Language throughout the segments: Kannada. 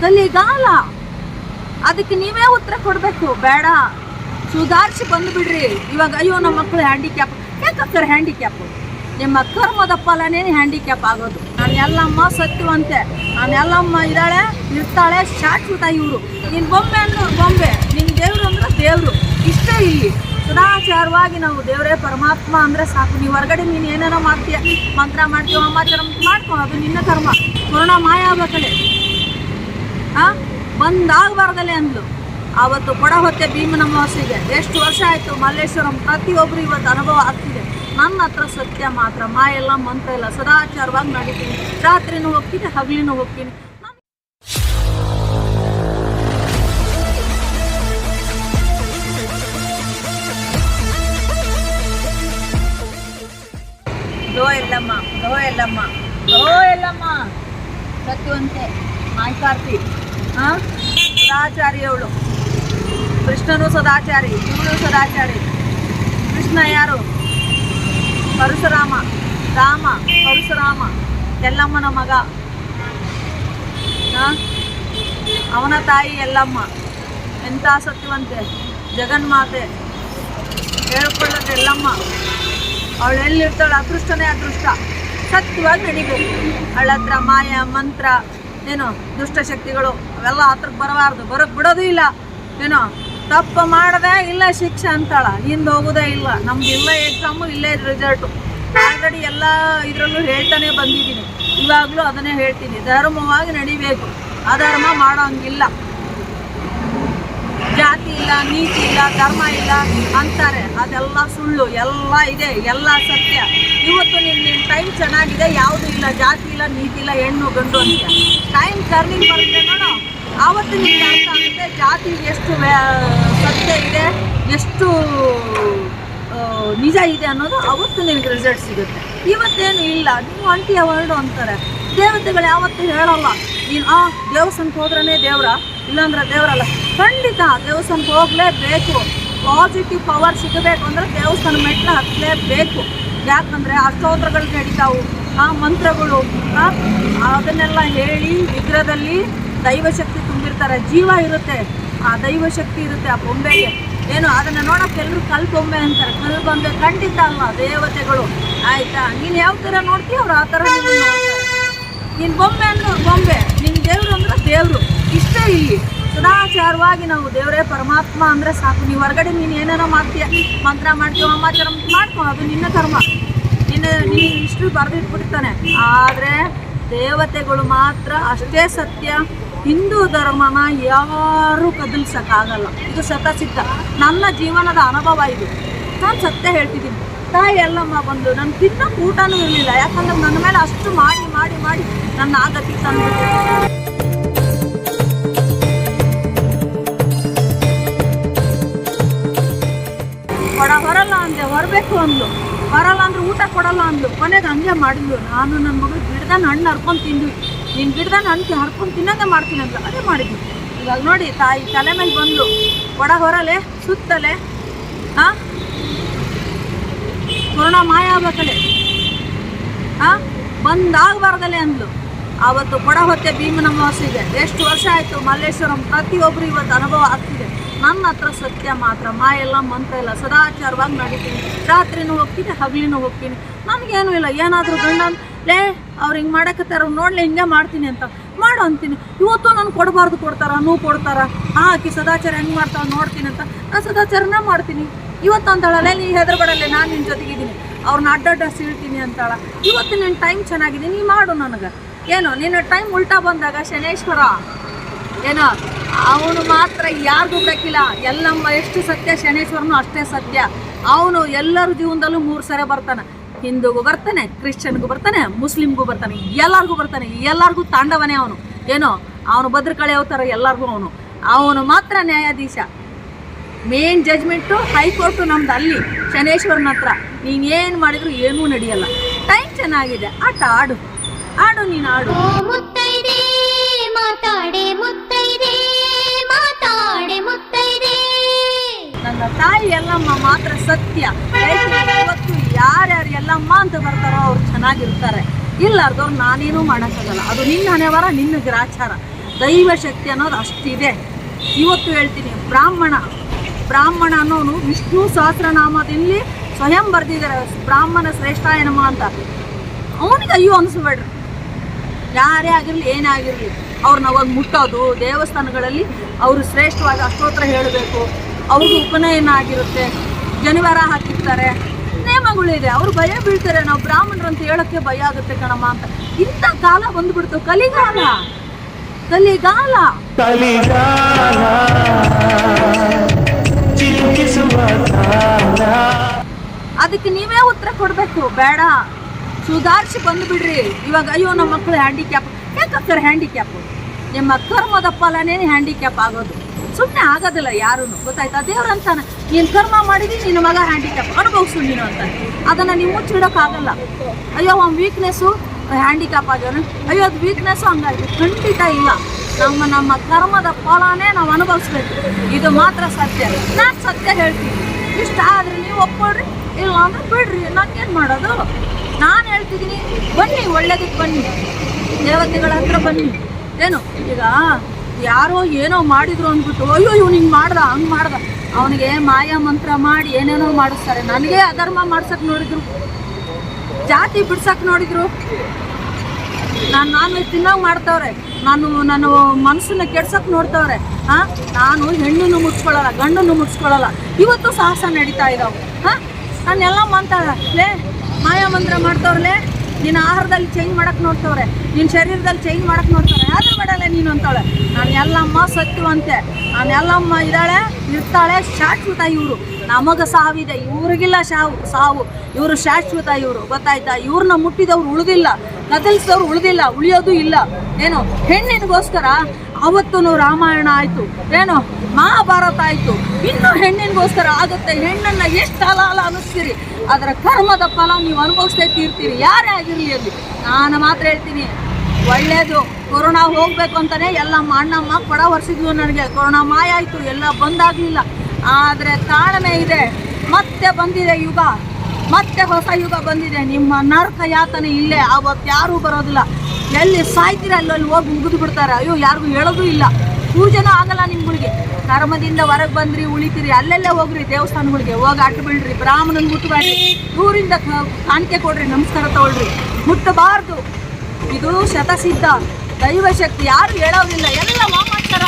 ಕಲಿಗಾಲ ಅದಕ್ಕೆ ನೀವೇ ಉತ್ತರ ಕೊಡಬೇಕು. ಬೇಡ. ಸುಧಾರಿಸಿ ಬಂದು ಬಿಡ್ರಿ. ಇವಾಗ ಅಯ್ಯೋ, ನಮ್ಮ ಮಕ್ಕಳು ಹ್ಯಾಂಡಿಕ್ಯಾಪ್ ಯಾಕಂತಾರೆ ಹ್ಯಾಂಡಿಕ್ಯಾಪ್ ನಿಮ್ಮ ಕರ್ಮದ ಫಲನೇ ಹ್ಯಾಂಡಿಕ್ಯಾಪ್ ಆಗೋದು. ನಾನು ಎಲ್ಲಮ್ಮ ಸತ್ಯವಂತೆ ನಾನು ಎಲ್ಲಮ್ಮ ಇದ್ದಾಳೆ, ಇರ್ತಾಳೆ ಶಾಶ್ವತ ಇವರು. ನಿನ್ನ ಬೊಂಬೆ ಅಂದ್ರೆ ಬೊಂಬೆ. ನಿನ್ನ ದೇವರು ಅಂದ್ರೆ ದೇವರು. ಇಷ್ಟೇ ಇಲ್ಲಿ. ಸದಾಚಾರವಾಗಿ ನಾವು ದೇವರೇ ಪರಮಾತ್ಮ ಅಂದ್ರೆ ಸಾಕು. ನೀವು ಹೊರಗಡೆ ನೀನು ಏನೇನೋ ಮಾಡ್ತೀಯ? ಮಂತ್ರ ಮಾಡ್ತೀವಿ ಅಮ್ಮಾಚಾರ ಮಾಡ್ಕೊ. ಅದು ನಿನ್ನ ಕರ್ಮ. ಕೊರೋನಾ ಮಾಯ ಆಗ್ಬೇಕಲೆ ಆ? ಬಂದಾಗಬಾರ್ದಲೆ ಅಂದ್ಲು. ಆವತ್ತು ಕೊಡ ಹೊತ್ತೆ ಭೀಮನ ಅಮಾವಾಸ್ಯೆಗೆ. ಎಷ್ಟು ವರ್ಷ ಆಯಿತು ಮಲ್ಲೇಶ್ವರಂ ಪ್ರತಿಯೊಬ್ಬರು ಇವತ್ತು ಅನುಭವ ಆಗ್ತಿದೆ. ನನ್ನ ಹತ್ರ ಸತ್ಯ ಮಾತ್ರ. ಮಾಯೆಲ್ಲ ಮಂತ್ರ ಇಲ್ಲ ಸದಾಚಾರವಾಗಿ ನಡೀತೀನಿ ರಾತ್ರಿನೂ ಹೋಗ್ತೀನಿ, ಹಗಲಿನೂ ಹೋಗ್ತೀನಿ. ದೋ ಎಲ್ಲಮ್ಮ ದೋ ಎಲ್ಲಮ್ಮ ದೋ ಎಲ್ಲಮ್ಮ. ಸತ್ಯವಂತೆ ಮಾಯ್ಕಾರ್ತಿ ಹಾ ಸದಾಚಾರಿ ಅವಳು ಕೃಷ್ಣನು ಸದಾಚಾರಿ, ಇವಳು ಸದಾಚಾರಿ. ಕೃಷ್ಣ ಯಾರು? ಪರಶುರಾಮ, ರಾಮ, ಪರಶುರಾಮ ಎಲ್ಲಮ್ಮನ ಮಗ? ಅವನ ತಾಯಿ ಎಲ್ಲಮ್ಮ ಎಂಥ ಸತ್ಯವಂತೆ, ಜಗನ್ಮಾತೆ. ಹೇಳ್ಕೊಳ್ಳೋದು ಎಲ್ಲಮ್ಮ ಅವಳು ಎಲ್ಲಿರ್ತಾಳೆ ಅದೃಷ್ಟನೇ ಅದೃಷ್ಟ. ಸತ್ಯವಾಗಿ ನಡಿಬೇಕು. ಅವಳ ಹತ್ರ ಮಾಯ, ಮಂತ್ರ. ಏನು ದುಷ್ಟಶಕ್ತಿಗಳು ಅವೆಲ್ಲ ಹತ್ರಕ್ಕೆ ಬರಬಾರ್ದು ಬರೋಕ್ಕೆ ಬಿಡೋದು ಇಲ್ಲ. ಏನೋ ತಪ್ಪು ಮಾಡದೆ ಇಲ್ಲ ಶಿಕ್ಷೆ ಅಂತಾಳ, ಹಿಂದೆ ಹೋಗೋದೇ ಇಲ್ಲ. ನಮ್ದು ಇಲ್ಲ ಎಕ್ಸಾಮು ಇಲ್ಲೇ ರಿಸಲ್ಟು ಆಲ್ರೆಡಿ ಎಲ್ಲ ಇದರಲ್ಲೂ ಹೇಳ್ತಾನೆ ಬಂದಿದ್ದೀನಿ. ಇವಾಗಲೂ ಅದನ್ನೇ ಹೇಳ್ತೀನಿ. ಧರ್ಮವಾಗಿ ನಡಿಬೇಕು. ಅಧರ್ಮ ಮಾಡೋಂಗಿಲ್ಲ. ಜಾತಿ ಇಲ್ಲ, ನೀತಿ ಇಲ್ಲ, ಧರ್ಮ ಇಲ್ಲ ಅಂತಾರೆ. ಅದೆಲ್ಲ ಸುಳ್ಳು, ಎಲ್ಲ ಇದೆ, ಎಲ್ಲ ಸತ್ಯ. ಇವತ್ತು ನಿನ್ನ ನಿನ್ನ ಟೈಮ್ ಚೆನ್ನಾಗಿದೆ, ಯಾವುದೂ ಇಲ್ಲ, ಜಾತಿ ಇಲ್ಲ, ನೀತಿ ಇಲ್ಲ, ಹೆಣ್ಣು, ಗಂಡು ಅಂತ. ಟೈಮ್ ಟರ್ನಿಂಗ್ ಬರುತ್ತೆ ಆವತ್ತು ನಿಮಗೆ ಅರ್ಥ ಆಗುತ್ತೆ ಜಾತಿ ಎಷ್ಟು ಸತ್ಯ ಇದೆ, ಎಷ್ಟು ನಿಜ ಇದೆ ಅನ್ನೋದು ಅವತ್ತು ನಿಮಗೆ ರಿಸಲ್ಟ್ ಸಿಗುತ್ತೆ. ಇವತ್ತೇನು ಇಲ್ಲ, ನೀವು ಅಂಟಿ ವರ್ಡು ಅಂತಾರೆ. ದೇವತೆಗಳು ಯಾವತ್ತೂ ಹೇಳಲ್ಲ, ನೀನು, ಆ, ದೇವಸ್ಥಾನಕ್ಕೆ ಹೋದ್ರೇ ದೇವ್ರ, ಇಲ್ಲಾಂದ್ರೆ ದೇವರಲ್ಲ. ಖಂಡಿತ ದೇವಸ್ಥಾನಕ್ಕೆ ಹೋಗಲೇಬೇಕು. ಪಾಸಿಟಿವ್ ಪವರ್ ಸಿಗಬೇಕು ಅಂದರೆ ದೇವಸ್ಥಾನ ಮೆಟ್ಲು ಹತ್ತಲೇಬೇಕು. ಯಾಕಂದರೆ ಅಷ್ಟೋತ್ರಗಳು ನಡೀತಾವು ಆ ಮಂತ್ರಗಳು ಅದನ್ನೆಲ್ಲ ಹೇಳಿ ವಿಗ್ರಹದಲ್ಲಿ ದೈವಶಕ್ತಿ ತುಂಬಿರ್ತಾರೆ. ಜೀವ ಇರುತ್ತೆ. ಆ ದೈವಶಕ್ತಿ ಇರುತ್ತೆ ಆ ಬೊಂಬೆಗೆ. ಏನು, ಅದನ್ನು ನೋಡೋಕೆ ಎಲ್ಲರೂ ಕಲ್ ಬೊಂಬೆ ಅಂತಾರೆ. ಕಲ್ ಬೊಂಬೆ ಖಂಡಿತ ಅಲ್ಲ ದೇವತೆಗಳು. ಆಯ್ತಾ? ನೀನು ಯಾವ ಥರ ನೋಡ್ತೀಯ, ಅವ್ರು ಆ ಥರ ನೀನು ಬೊಂಬೆ ಅಂದ್ರೆ ಬೊಂಬೆ. ನಿನ್ನ ದೇವ್ರು ಅಂದ್ರೆ ದೇವರು. ಇಷ್ಟೇ ಇಲ್ಲಿ. ಸದಾಚಾರವಾಗಿ ನಾವು ದೇವರೇ ಪರಮಾತ್ಮ ಅಂದ್ರೆ ಸಾಕು. ನೀವು ಹೊರಗಡೆ ನೀನು ಏನೇನೋ ಮಾಡ್ತೀಯ. ಮಂತ್ರ ಮಾಡ್ತೀವ ಹೋಮಾಚಾರ ಮಾಡ್ಕೊ, ಅದು ನಿನ್ನ ಕರ್ಮ ನೀನು ಇಷ್ಟು ಬರೆದಿಟ್ಬಿಡ್ತಾನೆ. ಆದರೆ ದೇವತೆಗಳು ಮಾತ್ರ ಅಷ್ಟೇ ಸತ್ಯ. ಹಿಂದೂ ಧರ್ಮನ ಯಾರೂ ಕದಲ್ಸಕ್ಕಾಗಲ್ಲ. ಇದು ಸತಸಿದ್ಧ ನನ್ನ ಜೀವನದ ಅನುಭವ ಇದು. ನಾನು ಸತ್ಯ ಹೇಳ್ತಿದ್ದೀನಿ. ತಾಯಿ ಎಲ್ಲಮ್ಮ ಬಂದು ನನ್ನ ತಿನ್ನೋ ಊಟನೂ ಇರಲಿಲ್ಲ. ಯಾಕಂದ್ರೆ ನನ್ನ ಮೇಲೆ ಅಷ್ಟು ಮಾಡಿ ಮಾಡಿ ಮಾಡಿ ನನ್ನ ಆಗತಿ ತಂದು ಕೊಡ ಹೊರಲ್ಲ ಅಂದೆ. ಹೊರಬೇಕು ಅಂದ್ಲು. ಬರಲ್ಲ ಅಂದ್ರೆ ಊಟ ಕೊಡಲ್ಲ ಅಂದ್ಲು. ಕೊನೆಗೆ ಹಂಗೆ ಮಾಡಿದ್ಲು. ನಾನು ನನ್ನ ಮಗಳು ಗಿಡದ ಹಣ್ಣು ಹರ್ಕೊಂಡು ತಿಂದ್ವಿ. ನೀನು ಗಿಡದ ಹಣ್ಣು ಹರ್ಕೊಂಡು ತಿನ್ನಂಗೆ ಮಾಡ್ತೀನಿ ಅಂತ ಅದೇ ಮಾಡಿದ್ವಿ ಇವಾಗ ನೋಡಿ ತಾಯಿ ತಲೆ ಮೇಲೆ ಬಂದು ಒಡ ಹೊರಲೆ, ಸುತ್ತಲೆ ಹಾಂ ಕೊರೋನಾ ಮಾಯ ಆಗ್ಬೇಕಲೆ ಆ? ಬಂದಾಗಬಾರ್ದಲೆ ಅಂದ್ಲು. ಆವತ್ತು ಕೊಡ ಹೊತ್ತೆ ಭೀಮನ ಅಮಾವಾಸ್ಯೆಗೆ ಎಷ್ಟು ವರ್ಷ ಆಯಿತು ಮಲ್ಲೇಶ್ವರಂ ಪ್ರತಿಯೊಬ್ಬರು ಇವತ್ತು ಅನುಭವ ಆಗ್ತಿದೆ. ನನ್ನ ಹತ್ರ ಸತ್ಯ ಮಾತ್ರ. ಮಾ ಎಲ್ಲ ಮಂತ್ರ ಇಲ್ಲ. ಸದಾಚಾರವಾಗಿ ನಡೀತೀನಿ. ರಾತ್ರಿನೂ ಹೋಗ್ತೀನಿ ಹಗಲಿನೂ ಹೋಗ್ತೀನಿ ನನಗೇನು ಇಲ್ಲ. ಏನಾದರೂ ಗಂಡ ಲೇ, ಅವ್ರು ಹಿಂಗೆ ಮಾಡಕತ್ತಾರ. ನೋಡ್ಲಿ ಹಿಂಗೆ ಮಾಡ್ತೀನಿ ಅಂತ. ಮಾಡು ಅಂತೀನಿ. ಇವತ್ತು ನಾನು ಕೊಡಬಾರ್ದು ಕೊಡ್ತಾರ? ನೂ ಕೊಡ್ತಾರ? ಆ ಸದಾಚಾರ ಹೆಂಗೆ ಮಾಡ್ತಾವ ನೋಡ್ತೀನಿ ಅಂತ. ನಾನು ಸದಾಚಾರನ ಮಾಡ್ತೀನಿ. ಇವತ್ತು ಅಂತಳಲ್ಲೇ ನೀ ಹೆದರ್ಬಡಲ್ಲಿ. ನಾನು ನಿನ್ನ ಜೊತೆಗಿದ್ದೀನಿ. ಅವ್ರನ್ನ ಅಡ್ಡಡ್ಡ ಸೀಳ್ತೀನಿ ಅಂತಾಳ. ಇವತ್ತು ನಿನ್ನ ಟೈಮ್ ಚೆನ್ನಾಗಿದೆ. ನೀ ಮಾಡು ನನಗೆ. ಏನು, ನಿನ್ನ ಟೈಮ್ ಉಲ್ಟಾ ಬಂದಾಗ ಶನೇಶ್ವರ, ಏನೋ, ಅವನು ಮಾತ್ರ ಯಾರಿಗೂ ಬೇಕಿಲ್ಲ ಎಲ್ಲಮ್ಮ ಎಷ್ಟು ಸತ್ಯ, ಶನೇಶ್ವರನು ಅಷ್ಟೇ ಸತ್ಯ. ಅವನು ಎಲ್ಲರ ಜೀವನದಲ್ಲೂ ಮೂರು ಸರಿ ಬರ್ತಾನೆ. ಹಿಂದೂಗೂ ಬರ್ತಾನೆ, ಕ್ರಿಶ್ಚಿಯನ್ಗೂ ಬರ್ತಾನೆ, ಮುಸ್ಲಿಮ್ಗೂ ಬರ್ತಾನೆ, ಎಲ್ಲರಿಗೂ ಬರ್ತಾನೆ, ಎಲ್ಲರಿಗೂ ತಾಂಡವನೇ ಅವನು. ಏನೋ, ಅವನು ಭದ್ರಕಳೆ ಅವತಾರ ಎಲ್ಲರಿಗೂ ಅವನು. ಅವನು ಮಾತ್ರ ನ್ಯಾಯಾಧೀಶ. ಮೇನ್ ಜಜ್ಮೆಂಟು ಹೈಕೋರ್ಟು ನಮ್ದು ಅಲ್ಲಿ, ಶನೇಶ್ವರನ ಹತ್ರ. ನೀನು ಏನು ಮಾಡಿದ್ರು ಏನೂ ನಡೆಯಲ್ಲ. ಟೈಮ್ ಚೆನ್ನಾಗಿದೆ. ಆಟ ಆಡು. ಆಡು ನೀನು ಆಡು. ಮುತ್ತೈದೇ ಮಾತಾಡೆ ಮುತ್ತೈದೆ ಮಾತಾಡೆ ಮುತ್ತೈದೆ. ನನ್ನ ತಾಯಿ ಎಲ್ಲಮ್ಮ ಮಾತ್ರ ಸತ್ಯ. ಇವತ್ತು ಯಾರ್ಯಾರು ಎಲ್ಲಮ್ಮ ಅಂತ ಬರ್ತಾರೋ ಅವ್ರು ಚೆನ್ನಾಗಿರ್ತಾರೆ. ಇಲ್ಲಾರ್ದವ್ರು ನಾನೇನು ಮಾಡೋಕ್ಕಾಗಲ್ಲ. ಅದು ನಿನ್ನ ಹಣೆವರ ನಿನ್ನ ಗ್ರಾಚಾರ. ದೈವ ಶಕ್ತಿ ಅನ್ನೋದು ಅಷ್ಟಿದೆ. ಇವತ್ತು ಹೇಳ್ತೀನಿ ಬ್ರಾಹ್ಮಣ. ಬ್ರಾಹ್ಮಣ ಅನ್ನೋನು ವಿಷ್ಣು ಸಹಸ್ರನಾಮದಲ್ಲಿ ಸ್ವಯಂ ಬರೆದಿದ್ದಾರೆ. ಬ್ರಾಹ್ಮಣ ಶ್ರೇಷ್ಠ ಏನಮ್ಮ ಅಂತ. ಅವನಿಗೆ ಅಯ್ಯೋ ಅನಿಸ್ಬೇಡ್ರಿ. ಯಾರೇ ಆಗಿರಲಿ ಏನೇ ಆಗಿರಲಿ ಅವ್ರನ್ನ ಅವಾಗ ಮುಟ್ಟೋದು ದೇವಸ್ಥಾನಗಳಲ್ಲಿ ಅವರು ಶ್ರೇಷ್ಠವಾಗಿ ಅಷ್ಟೋತ್ರ ಹೇಳಬೇಕು. ಅವ್ರಿಗೆ ಉಪನಯನ ಆಗಿರುತ್ತೆ. ಜನಿವಾರ ಹಾಕಿರ್ತಾರೆ. ನೇಮಗಳಿದೆ. ಅವ್ರು ಭಯ ಬೀಳ್ತಾರೆ. ನಾವು ಬ್ರಾಹ್ಮಣರು ಅಂತ ಹೇಳೋಕ್ಕೆ ಭಯ ಆಗುತ್ತೆ ಕಣಮ್ಮ ಅಂತ. ಇಂಥ ಕಾಲ ಬಂದ್ಬಿಡ್ತು. ಕಲಿಗಾಲ. ಕಲಿಗಾಲ. ಅದಕ್ಕೆ ನೀವೇ ಉತ್ತರ ಕೊಡಬೇಕು. ಬೇಡ. ಸುಧಾರಿಸಿ ಬಂದುಬಿಡ್ರಿ. ಇವಾಗ ಅಯ್ಯೋ, ನಮ್ಮ ಮಕ್ಕಳು ಹ್ಯಾಂಡಿಕ್ಯಾಪ್ ಯಾಕಂತಾರೆ ಹ್ಯಾಂಡಿಕ್ಯಾಪ್ ನಿಮ್ಮ ಕರ್ಮದ ಫಲನೇ ಹ್ಯಾಂಡಿಕ್ಯಾಪ್ ಆಗೋದು. ಸುಮ್ಮನೆ ಆಗೋದಿಲ್ಲ ಯಾರೂ ಗೊತ್ತಾಯ್ತಾ? ದೇವ್ರಂತಾನೆ. ನೀನು ಕರ್ಮ ಮಾಡಿದಿ, ನಿನ್ನ ಮಗ ಹ್ಯಾಂಡಿಕ್ಯಾಪ್ ಅನುಭವಿಸು ನೀನು ಅಂತ. ಅದನ್ನು ನೀವು ಮುಚ್ಚಿಡೋಕ್ಕಾಗಲ್ಲ ಅಯ್ಯೋ, ಅವ್ನ ವೀಕ್ನೆಸ್ಸು ಹ್ಯಾಂಡಿಕ್ಯಾಪ್ ಆಗ್ಯಾನ. ಅಯ್ಯೋ, ಅದು ವೀಕ್ನೆಸ್ಸು ಹಂಗಾಗಿ ಖಂಡಿತ ಇಲ್ಲ. ನಮ್ಮ ನಮ್ಮ ಕರ್ಮದ ಫಲನೇ ನಾವು ಅನುಭವಿಸ್ಬೇಕು. ಇದು ಮಾತ್ರ ಸತ್ಯ. ನಾನು ಸತ್ಯ ಹೇಳ್ತೀನಿ. ಇಷ್ಟ ಆದರೆ ನೀವು ಒಪ್ಕೊಳ್ರಿ. ಇಲ್ಲ ಅಂದ್ರೆ ಬಿಡ್ರಿ. ಏನು ಮಾಡೋದು? ನಾನು ಹೇಳ್ತಿದ್ದೀನಿ, ಬನ್ನಿ ಒಳ್ಳೇದಕ್ಕೆ ಬನ್ನಿ. ದೇವತೆಗಳ ಹತ್ರ ಬನ್ನಿ. ಏನು, ಈಗ ಯಾರೋ ಏನೋ ಮಾಡಿದ್ರು ಅಂದ್ಬಿಟ್ಟು, ಅಯ್ಯೋ, ಇವ್ನು ಹಿಂಗೆ ಮಾಡ್ದ, ಹಂಗೆ ಮಾಡ್ದ. ಅವನಿಗೆ ಮಾಯಾ ಮಂತ್ರ ಮಾಡಿ ಏನೇನೋ ಮಾಡಿಸ್ತಾರೆ. ನನಗೆ ಅಧರ್ಮ ಮಾಡ್ಸಕ್ಕೆ ನೋಡಿದ್ರು. ಜಾತಿ ಬಿಡ್ಸಕ್ಕೆ ನೋಡಿದ್ರು. ನಾನು ನಾನು ತಿನ್ನೋಕೆ ಮಾಡ್ತವ್ರೆ. ನಾನು ನಾನು ಮನಸ್ಸನ್ನ ಕೆಡ್ಸಕ್ಕೆ ನೋಡ್ತವ್ರೆ. ಹಾಂ? ನಾನು ಹೆಣ್ಣನ್ನು ಮುಚ್ಕೊಳ್ಳಲ್ಲ, ಗಂಡನ್ನು ಮುಚ್ಕೊಳ್ಳಲ್ಲ. ಇವತ್ತು ಸಾಹಸ ನಡೀತಾ ಇದ್ದಾವೆ ಹಾಂ? ನಾನೆಲ್ಲ ಮಾತಾಡ ಲೇ ಮಾಯಾ ಮಂತ್ರ ಮಾಡ್ತವ್ರಲೇ ನಿನ್ನ ಆಹಾರದಲ್ಲಿ ಚೇಂಜ್ ಮಾಡಕ್ಕೆ ನೋಡ್ತವ್ರೆ. ನಿನ್ನ ಶರೀರದಲ್ಲಿ ಚೇಂಜ್ ಮಾಡಕ್ಕೆ ನೋಡ್ತಾರೆ ಯಾರು ಬಿಡಲ್ಲ ನೀನು ಅಂತಾಳೆ ನಾನು ಎಲ್ಲಮ್ಮ ಸತ್ಯವಂತೆ ನಾನು ಎಲ್ಲಮ್ಮ ಇದ್ದಾಳೆ, ಇರ್ತಾಳೆ, ಶಾಶ್ವತ ಇವರು. ನಮಗೆ ಸಾವಿದೆ, ಇವ್ರಿಗಿಲ್ಲ ಸಾವು ಸಾವು. ಇವರು ಶಾಶ್ವತ ಇವರು, ಗೊತ್ತಾಯ್ತಾ? ಇವ್ರನ್ನ ಮುಟ್ಟಿದವ್ರು ಉಳಿದಿಲ್ಲ ಕದಲಿಸಿದವ್ರು ಉಳಿದಿಲ್ಲ, ಉಳಿಯೋದು ಇಲ್ಲ. ಏನು, ಹೆಣ್ಣಿನಗೋಸ್ಕರ ಅವತ್ತು ರಾಮಾಯಣ ಆಯಿತು. ಏನು, ಮಹಾಭಾರತ ಆಯಿತು. ಇನ್ನು ಹೆಣ್ಣಿನಗೋಸ್ಕರ ಆಗುತ್ತೆ. ಹೆಣ್ಣನ್ನು ಎಷ್ಟು ಅಲಾಲ ಅನ್ನಿಸ್ತೀರಿ ಅದರ ಕರ್ಮದ ಫಲ ನೀವು ಅನುಭವಿಸ್ತೇ ತೀರ್ತೀರಿ. ಯಾರೇ ಆಗಿರಲಿ ಅಲ್ಲಿ. ನಾನು ಮಾತ್ರ ಹೇಳ್ತೀನಿ, ಒಳ್ಳೇದು. ಕೊರೋನಾ ಹೋಗ್ಬೇಕು ಅಂತಲೇ ಎಲ್ಲ ಅಣ್ಣಮ್ಮ ಕೊಡ ವರ್ಷಿದ್ವು ನನಗೆ. ಕೊರೋನಾ ಮಾಯ ಆಯಿತು ಎಲ್ಲ ಬಂದಾಗಲಿಲ್ಲ. ಆದರೆ ತಾಳ್ಮೆ ಇದೆ. ಮತ್ತೆ ಬಂದಿದೆ ಯುಗ. ಮತ್ತೆ ಹೊಸ ಯುಗ ಬಂದಿದೆ. ನಿಮ್ಮ ನರಕ ಯಾತನೆ ಇಲ್ಲೇ. ಅವತ್ತು ಯಾರೂ ಬರೋದಿಲ್ಲ. ಎಲ್ಲಿ ಸಾಯ್ತೀರ, ಅಲ್ಲಲ್ಲಿ ಅಲ್ಲಿ ಹೋಗಿ ಮುಗಿದು ಬಿಡ್ತಾರೆ. ಅಯ್ಯೋ, ಯಾರಿಗೂ ಹೇಳೋದು ಇಲ್ಲ. ಪೂಜೆನೂ ಆಗಲ್ಲ ನಿಮ್ಗಳಿಗೆ. ಕರ್ಮದಿಂದ ಹೊರಗೆ ಬಂದ್ರಿ, ಉಳಿತೀರಿ, ಅಲ್ಲೆಲ್ಲೇ ಹೋಗ್ರಿ ದೇವಸ್ಥಾನಗಳಿಗೆ. ಹೋಗಿ ಬೀಳ್ರಿ, ಬ್ರಾಹ್ಮಣನ್ ಮುಟ್ಟಬೇಡ್ರಿ ದೂರಿಂದ ಕ- ಕಾಣಿಕೆ ಕೊಡ್ರಿ, ನಮಸ್ಕಾರ ತಗೊಳ್ರಿ. ಮುಟ್ಟಬಾರ್ದು. ಇದು ಶತಸಿದ್ಧ. ದೈವಶಕ್ತಿ. ಯಾರು ಹೇಳೋದಿಲ್ಲ. ಎಲ್ಲ ವಾಮಾಚಾರ.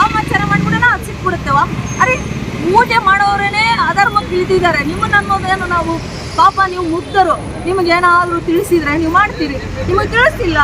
ವಾಮಾಚಾರ ಮಾಡ್ಬಿಡೋಣ ಅದು ಸಿಕ್ಬಿಡುತ್ತೆ. ವಾ ಅರೆ, ಪೂಜೆ ಮಾಡೋರೇನೆ ಅಧರ್ಮಕ್ಕೆ ಇಳಿದಿದ್ದಾರೆ ನಿಮ್ಮನ್ನ ಅನ್ನೋದೇನು ನಾವು, ಪಾಪ ನೀವು ಮುಗ್ಧರು. ನಿಮಗೇನಾದರೂ ತಿಳಿಸಿದ್ರೆ ನೀವು ಮಾಡ್ತೀರಿ. ನಿಮಗೆ ತಿಳಿಸ್ತಿಲ್ಲ.